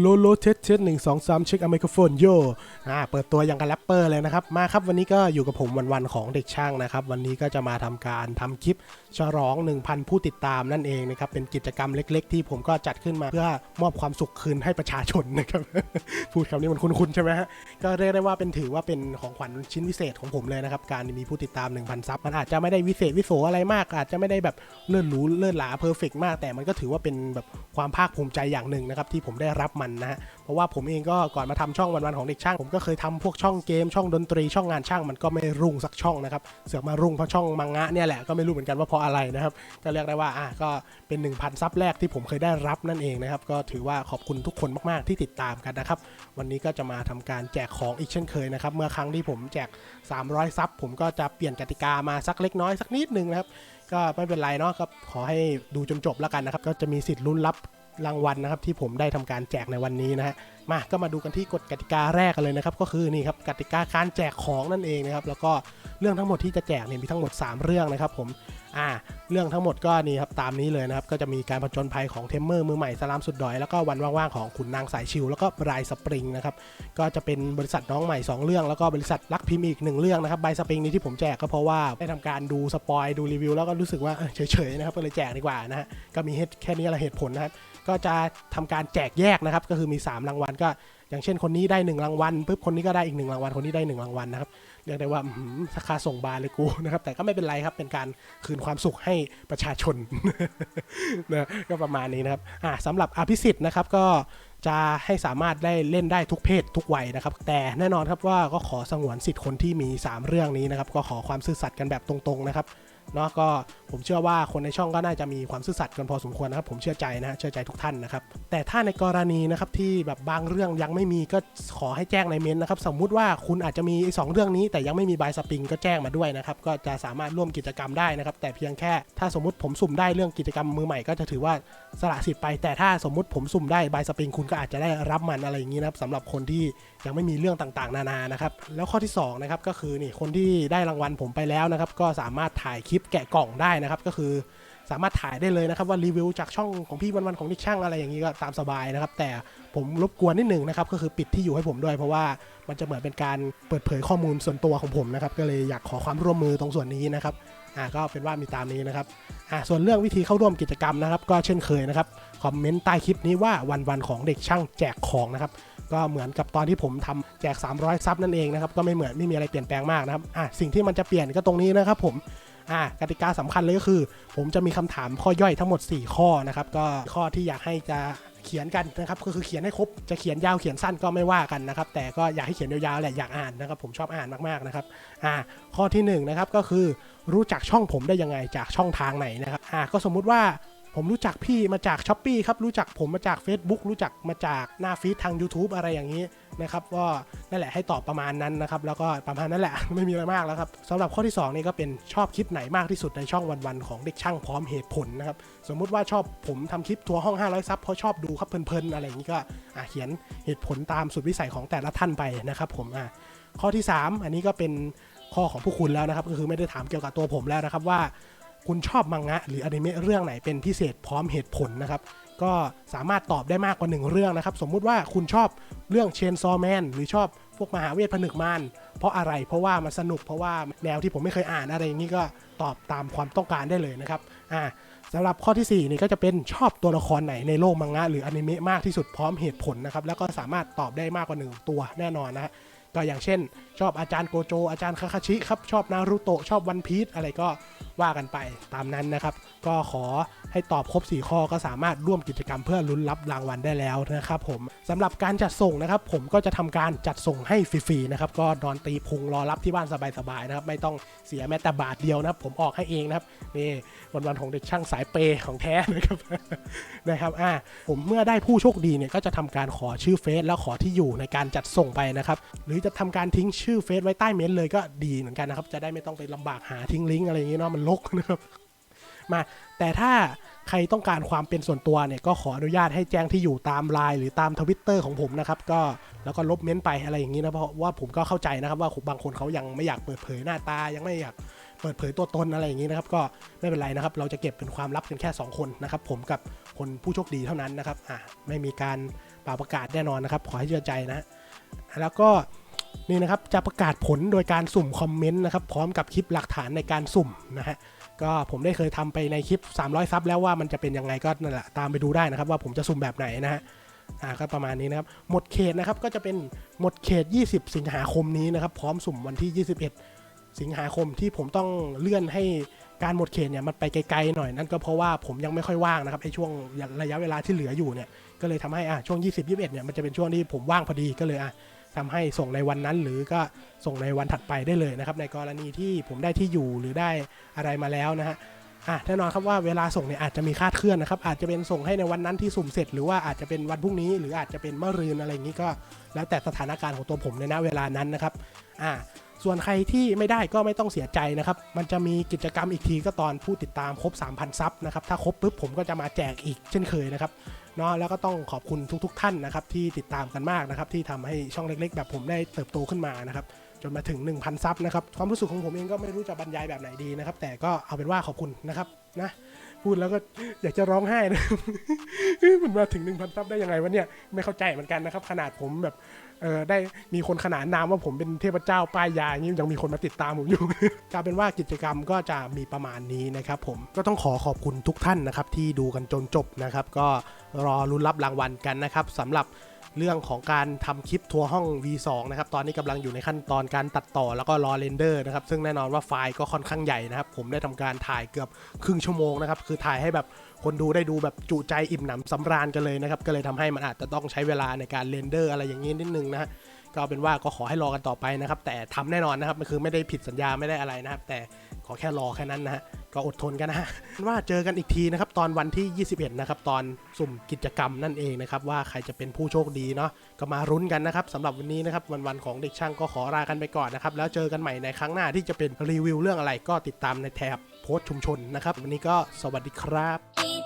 โลโลเทสเทสหนึ่งสองสามเช็คอะไมโครโฟนโยอ่าเปิดตัวอย่างกับแรปเปอร์เลยนะครับ มาครับวันนี้ก็อยู่กับผมวันๆของเด็กช่างนะครับ วันนี้ก็จะมาทำการทำคลิปฉลอง 1,000 ผู้ติดตามนั่นเองนะครับ เป็นกิจกรรมเล็กๆ ที่ผมก็จัดขึ้นมาเพื่อมอบความสุขคืนให้ประชาชนนะครับ พูดคำนี้มันคุ้นๆใช่ไหมฮะ ก็เรียกได้ว่าเป็นถือว่าเป็นของขวัญชิ้นพิเศษของผมเลยนะครับ การมีผู้ติดตาม 1,000 ซับมันอาจจะไม่ได้วิเศษวิโสอะไรมาก อาจจะไม่ได้แบบเลื่อนหรูเลื่อนหลาเพอร์เฟกมาก แต่มันก็ถือว่าเป็นแบบความภาคภูมิใจอย่างหนึ่งนะครับที่ผมได้รับมันนะฮะเพราะว่าผมเองก็ก่อนมาทำช่องวันๆของเด็กช่าง ผมก็เคยทำพวกช่องเกมช่องดนตรีช่องงานช่างมันก็ไม่รุ่งสักช่องนะครับเสือกมารุ่งเพราะช่องมังงะเนี่ยแหละก็ไม่รู้เหมือนกันว่าเพราะอะไรนะครับก็เรียกได้ว่าอะก็เป็น 1,000 ซับแรกที่ผมเคยได้รับนั่นเองนะครับก็ถือว่าขอบคุณทุกคนมากๆที่ติดตามกันนะครับวันนี้ก็จะมาทำการแจกของอีกเช่นเคยนะครับเมื่อครั้งที่ผมแจก 300 ซับผมก็จะเปลี่ยนกติกามาสักเล็กน้อยสักนิดหนึ่งนะครับ ก็ไม่เป็นไรเนาะก็ขอให้ดูจนจบแล้วกันนะครับ ก็จะมีสิทธิ์ลุ้นรับรางวัลนะครับ ที่ผมได้ทำการแจกในวันนี้นะฮะมาก็มาดูกันที่กฎกติกาแรกกันเลยนะครับ ก็คือนี่ครับกติกาการแจกของนั่นเองนะครับ แล้วก็เรื่องทั้งหมดที่จะแจกเนี่ยมีทั้งหมด 3 เรื่องนะครับ ผม อ่าเรื่องทั้งหมดก็นี่ครับตามนี้เลยนะครับก็จะมีการผจญภัยของเทมเมอร์มือใหม่สลามสุดดอย แล้วก็วันว่างๆของขุนนางสายชิวแล้วก็รายสปริงนะครับก็จะเป็นบริษัทน้องใหม่ 2 เรื่อง แล้วก็บริษัทลักพิมพ์อีก1เรื่องนะครับใบสปริงนี้ที่ผมแจกก็เพราะว่าได้ทำการดูสปอยดูรีวิวแล้วก็รู้สึกว่าเฉยๆนะครับก็เลยแจกดีกว่านะฮะก็มีแค่นี้แหละเหตุผลนะครับก็จะทำการแจกแยกนะครับก็คือมี 3 รางวัลก็ อย่างเช่นคนนี้ได้ 1 รางวัลปุ๊บคนนี้ก็ได้อีก 1 รางวัลคนนี้ได้ 1 รางวัลนะครับ เรียกได้ว่าอื้อหือราคาส่งบาเลยกูนะครับ แต่ก็ไม่เป็นไรครับ เป็นการคืนความสุขให้ประชาชนนะก็ประมาณนี้นะครับอ่าสำหรับอภิสิทธิ์นะครับก็จะให้สามารถได้เล่นได้ทุกเพศทุกวัยนะครับ แต่แน่นอนครับว่าก็ขอสงวนสิทธิ์คนที่มี 3 เรื่องนี้นะครับ ก็ขอความซื่อสัตย์กันแบบตรงๆนะครับ เนาะก็ผมเชื่อว่าคนในช่องก็น่าจะมีความซื่อสัตย์กันพอสมควรนะครับ ผมเชื่อใจนะเชื่อใจทุกท่านนะครับ แต่ถ้าในกรณีนะครับที่แบบบางเรื่องยังไม่มีก็ขอให้แจ้งในเมนต์นะครับ สมมุติว่าคุณอาจจะมีสองเรื่องนี้ แต่ยังไม่มีบายสปริงก็แจ้งมาด้วยนะครับ ก็จะสามารถร่วมกิจกรรมได้นะครับ แต่เพียงแค่ถ้าสมมติผมสุ่มได้เรื่องกิจกรรมมือใหม่ก็จะถือว่าสละสิทธิ์ไป แต่ถ้าสมมติผมสุ่มได้บายสปริงคุณก็อาจจะได้รับมันอะไรอย่างนี้นะครับสำหรับคนที่ยังไม่มีเรื่องต่างๆ นานานะครับแล้วข้อที่สองนะครับก็คือนี่คนที่ได้รางวัลผมไปแล้วนะครับก็สามารถถ่ายคลิปแกะกล่องได้นะครับ ก็คือสามารถถ่ายได้เลยนะครับว่ารีวิวจากช่องของพี่วันๆของนิกช่างอะไรอย่างนี้ก็ตามสบายนะครับ แต่ผมรบกวนนิดหนึ่งนะครับก็คือปิดที่อยู่ให้ผมด้วย เพราะว่ามันจะเหมือนเป็นการเปิดเผยข้อมูลส่วนตัวของผมนะครับก็เลยอยากขอความร่วมมือตรงส่วนนี้นะครับอ่าก็เป็นว่ามีตามนี้นะครับอ่าส่วนเรื่องวิธีเข้าร่วมกิจกรรมนะครับ ก็เช่นเคยนะครับคอมเมนต์ใต้คลิปนี้ว่าวันๆของเด็กช่างแจกของนะครับก็เหมือนกับตอนที่ผมทำแจก 300 ซับนั่นเองนะครับก็ไม่เหมือนไม่มีอะไรเปลี่ยนแปลงมากนะครับอะสิ่งที่มันจะเปลี่ยนก็ตรงนี้นะครับผม อ่ากติกาสำคัญเลยก็คือ ผมจะมีคำถามข้อย่อยทั้งหมด 4 ข้อนะครับ ก็ข้อที่อยากให้จะเขียนกันนะครับก็คือเขียนให้ครบจะเขียนยาวเขียนสั้นก็ไม่ว่ากันนะครับ แต่ก็อยากให้เขียนยาวๆแหละอยากอ่านนะครับ ผมชอบอ่านมากๆนะครับอ่าข้อที่หนึ่งนะครับก็คือรู้จักช่องผมได้ยังไงจากช่องทางไหนนะครับอ่าก็สมมุติว่าผมรู้จักพี่มาจากช้อปปีครับรู้จักผมมาจาก Facebook รู้จักมาจากหน้าฟีดทาง YouTube อะไรอย่างนี้ นะครับก็นั่นแหละให้ตอบประมาณนั้นนะครับ แล้วก็ประมาณนั้นแหละไม่มีอะไรมากแล้วครับสำหรับข้อที่ 2 นี่ก็เป็นชอบคลิปไหนมากที่สุดในช่องวันๆของเด็กช่างพร้อมเหตุผลนะครับสมมุติว่าชอบผมทำคลิปทัวร์ห้อง 500 ซับเพราะชอบดูครับเพลินๆอะไรอย่างนี้ก็เขียนเหตุผลตามสุดวิสัยของแต่ละท่านไปนะครับ ผมอะข้อที่ 3 อันนี้ก็เป็นข้อของผู้คุณแล้วนะครับ ก็คือไม่ได้ถามเกี่ยวกับตัวผมแล้วนะครับว่าคุณชอบมังงะหรืออนิเมะเรื่องไหนเป็นพิเศษพร้อมเหตุผลนะครับ ก็สามารถตอบได้มากกว่าหนึ่งเรื่องนะครับ สมมุติว่าคุณชอบเรื่องเชนซอแมนหรือชอบพวกมหาเวทผนึกมารเพราะอะไรเพราะว่ามันสนุกเพราะว่าแนวที่ผมไม่เคยอ่านอะไรอย่างนี้ก็ตอบตามความต้องการได้เลยนะครับอ่าสำหรับข้อที่ 4 นี่ก็จะเป็นชอบตัวละครไหนในโลกมังงะหรืออนิเมะมากที่สุดพร้อมเหตุผลนะครับแล้วก็สามารถตอบได้มากกว่าหนึ่งตัวแน่นอนนะฮะก็อย่างเช่นชอบอาจารย์โกโจ อาจารย์คาคาชิครับ ชอบนารูโตะ ชอบวันพี e อะไรก็ว่ากันไปตามนั้นนะครับ ก็ขอให้ตอบครบ 4 ข้อก็สามารถร่วมกิจกรรมเพื่อลุ้นรับรางวัลได้แล้วนะครับผมสำหรับการจัดส่งนะครับ ผมก็จะทำการจัดส่งให้ฟรีๆนะครับ ก็นอนตีพุงรอรับที่บ้านสบายๆนะครับ ไม่ต้องเสียแม้แต่บาทเดียวนะครับ ผมออกให้เองนะครับ นี่วันๆของเด็กช่างสายเปยของแท้นะครับนะครับอ่าผมเมื่อได้ผู้โชคดีเนี่ยก็จะทำการขอชื่อเฟซแล้วขอที่อยู่ในการจัดส่งไปนะครับ หรือจะทำการทิ้งชื่อเฟซไว้ใต้เมนต์เลยก็ดีเหมือนกันนะครับ จะได้ไม่ต้องไปลำบากหาทิ้งลิงก์อะไรอย่างงี้เนาะมันลกนะครับมาแต่ถ้าใครต้องการความเป็นส่วนตัวเนี่ยก็ขออนุญาตให้แจ้งที่อยู่ตามไลน์หรือตามทวิตเตอร์ของผมนะครับก็แล้วก็ลบเม้นไปอะไรอย่างนี้นะเพราะว่าผมก็เข้าใจนะครับว่าบางคนเขายังไม่อยากเปิดเผยหน้าตา ยังไม่อยากเปิดเผยตัวตนอะไรอย่างนี้นะครับก็ไม่เป็นไรนะครับเราจะเก็บเป็นความลับกันแค่ 2 คนนะครับผมกับคนผู้โชคดีเท่านั้นนะครับอะไม่มีการเปล่าประกาศแน่นอนนะครับขอให้เชื่อใจนะแล้วก็ นี่นะครับจะประกาศผลโดยการสุ่มคอมเมนต์นะครับพร้อมกับคลิปหลักฐานในการสุ่มนะฮะก็ผมได้เคยทำไปในคลิป 300 ซับแล้วว่ามันจะเป็นยังไงก็นั่นแหละตามไปดูได้นะครับ ว่าผมจะสุ่มแบบไหนนะฮะอ่าก็ประมาณนี้นะครับหมดเขตนะครับก็จะเป็นหมดเขต 20 สิงหาคมนี้นะครับ พร้อมสุ่มวันที่ 21 สิงหาคมที่ผมต้องเลื่อนให้การหมดเขตเนี่ยมันไปไกลๆหน่อยนั่นก็เพราะว่าผมยังไม่ค่อยว่างนะครับไอ้ช่วงระยะเวลาที่เหลืออยู่เนี่ยก็เลยทำให้อะช่วง 20 21เนี่ยมันจะเป็นช่วงที่ผมว่างพอดีก็เลยอะ ทำให้ส่งในวันนั้นหรือก็ส่งในวันถัดไปได้เลยนะครับ ในกรณีที่ผมได้ที่อยู่หรือได้อะไรมาแล้วนะฮะอะแน่นอนครับว่าเวลาส่งเนี่ยอาจจะมีคาดเคลื่อนนะครับ อาจจะเป็นส่งให้ในวันนั้นที่สุ่มเสร็จ หรือว่าอาจจะเป็นวันพรุ่งนี้ หรืออาจจะเป็นเมื่อรืนอะไรอย่างนี้ก็ แล้วแต่สถานการณ์ของตัวผมในณเวลานั้นนะครับอ่าส่วนใครที่ไม่ได้ก็ไม่ต้องเสียใจนะครับ มันจะมีกิจกรรมอีกทีก็ตอนผู้ติดตามครบ 3,000 ซับนะครับ ถ้าครบปุ๊บผมก็จะมาแจกอีกเช่นเคยนะครับ เนาะแล้วก็ต้องขอบคุณทุก ๆ ท่านนะครับที่ติดตามกันมากนะครับที่ทำให้ช่องเล็ก ๆ แบบผมได้เติบโตขึ้นมานะครับจนมาถึง 1,000 ซับนะครับความรู้สึกของผมเองก็ไม่รู้จะบรรยายแบบไหนดีนะครับแต่ก็เอาเป็นว่าขอบคุณนะครับนะ พูดแล้วก็อยากจะร้องไห้นะมันมาถึง 1,000ซับได้ยังไงวะเนี่ยไม่เข้าใจเหมือนกันนะครับ ขนาดผมแบบเออได้มีคนขนานนามว่าผมเป็นเทพเจ้าป้ายยาอย่างนี้ยังมีคนมาติดตามผมอยู่ กลายเป็นว่ากิจกรรมก็จะมีประมาณนี้นะครับผมก็ต้องขอขอบคุณทุกท่านนะครับที่ดูกันจนจบนะครับ ก็รอรุ้นรับรางวัลกันนะครับสำหรับ เรื่องของการทำคลิปทัวร์ห้อง V2 นะครับ ตอนนี้กำลังอยู่ในขั้นตอนการตัดต่อแล้วก็รอเรนเดอร์นะครับ ซึ่งแน่นอนว่าไฟล์ก็ค่อนข้างใหญ่นะครับ ผมได้ทำการถ่ายเกือบครึ่งชั่วโมงนะครับ คือถ่ายให้แบบคนดูได้ดูแบบจุใจอิ่มหนำสำราญกันเลยนะครับ ก็เลยทำให้มันอาจจะต้องใช้เวลาในการเรนเดอร์อะไรอย่างนี้นิดนึงนะฮะก็เป็นว่าก็ขอให้รอกันต่อไปนะครับ แต่ทำแน่นอนนะครับมันคือไม่ได้ผิดสัญญาไม่ได้อะไรนะครับ แต่ ขอแค่รอแค่นั้นนะฮะก็อดทนกันนะฮะว่าเจอกันอีกทีนะครับตอนวันที่ 21 นะครับ ตอนสุ่มกิจกรรมนั่นเองนะครับ ว่าใครจะเป็นผู้โชคดีเนาะก็มารุ้นกันนะครับสำหรับวันนี้นะครับวันวันๆของเด็กช่างก็ขอลากันไปก่อนนะครับ แล้วเจอกันใหม่ในครั้งหน้าที่จะเป็นรีวิวเรื่องอะไรก็ติดตามในแถบโพสต์ชุมชนนะครับ วันนี้ก็สวัสดีครับ